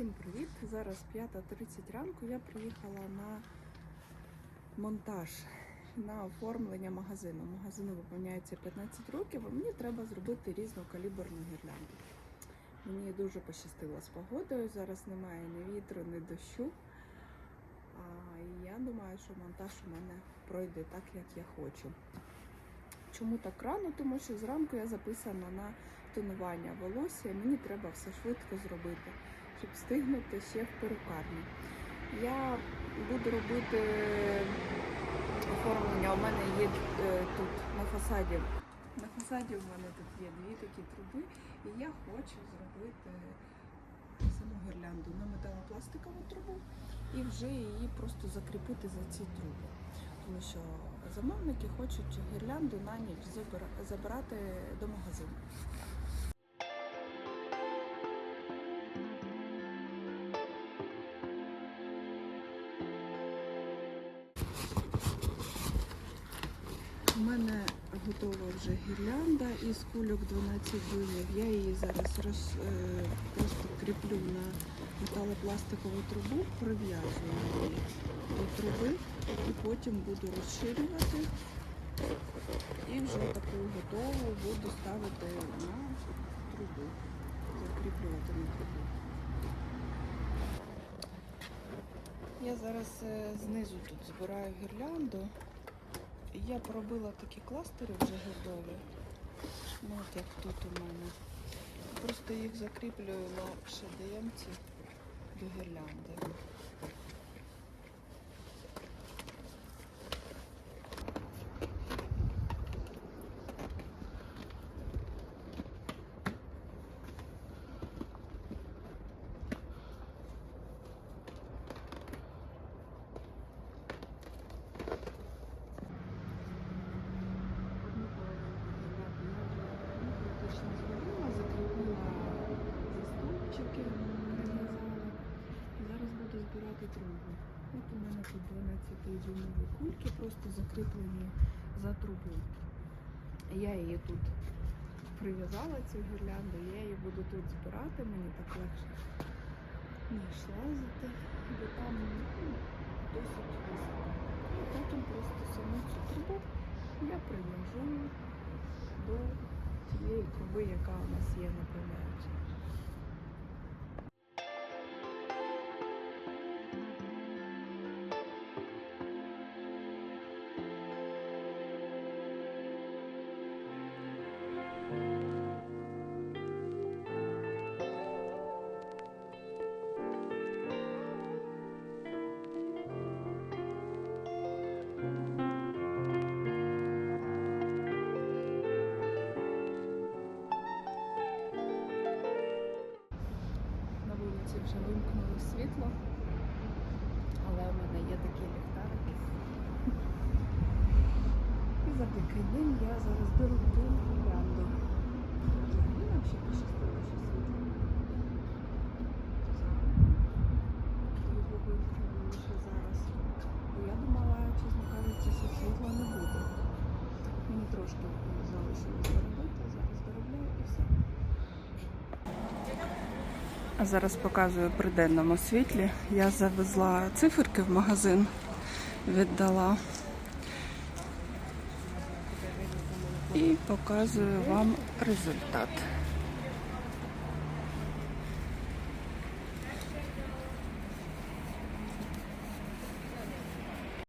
Всім привіт! Зараз 5.30 ранку. Я приїхала на монтаж на оформлення магазину. Магазину виповняється 15 років, а мені треба зробити різнокаліберну гірлянду. Мені дуже пощастило з погодою. Зараз немає ні вітру, ні дощу. А я думаю, що монтаж у мене пройде так, як я хочу. Чому так рано? Тому що зранку я записана на тонування волосся, мені треба все швидко зробити, щоб встигнути ще в перукарні. Я буду робити оформлення. У мене є е, тут на фасаді. На фасаді у мене тут є дві такі труби, і я хочу зробити саму гірлянду на металопластикову трубу і вже її просто закріпити за ці труби. Тому що замовники хочуть гірлянду на ніч забирати до магазину. Мене готова вже гірлянда із кульок 12 дюймів. Я її зараз роз, е, просто кріплю на металопластикову трубу, прив'яжую її до труби і потім буду розширювати. І вже таку готову буду ставити на трубу, закріплювати на трубу. Я зараз е, знизу тут збираю гірлянду. Я поробила такі кластери вже готові. Ну, от як тут у мене. Просто їх закріплюю на шедемці до гірлянди. Одну половинку гірлянди я вже ну, практично зробила, закріпила заступчики, прив'язала. І зараз трубу. От у мене тут 12 дюймові кульки, просто закріплені за трубу. Я її тут прив'язала цю гірлянду, я її буду тут збирати, мені так легше ніж лазити, бо там ну, досить високо. Потім просто саму цю трубу я прив'яжу до тієї труби, яка у нас є на примерці. Вже вимкнули світло, але у мене є такі ліхтарики. І завдяки ним я зараз беру гірлянду. Взагалі нам ще пощастило, що світло. Я думала, чесно кажучи, світла не буде. Мені трошки залишилось доробити, зараз доробляю і все. Зараз показую при денному світлі. Я завезла циферки в магазин, віддала і показую вам результат.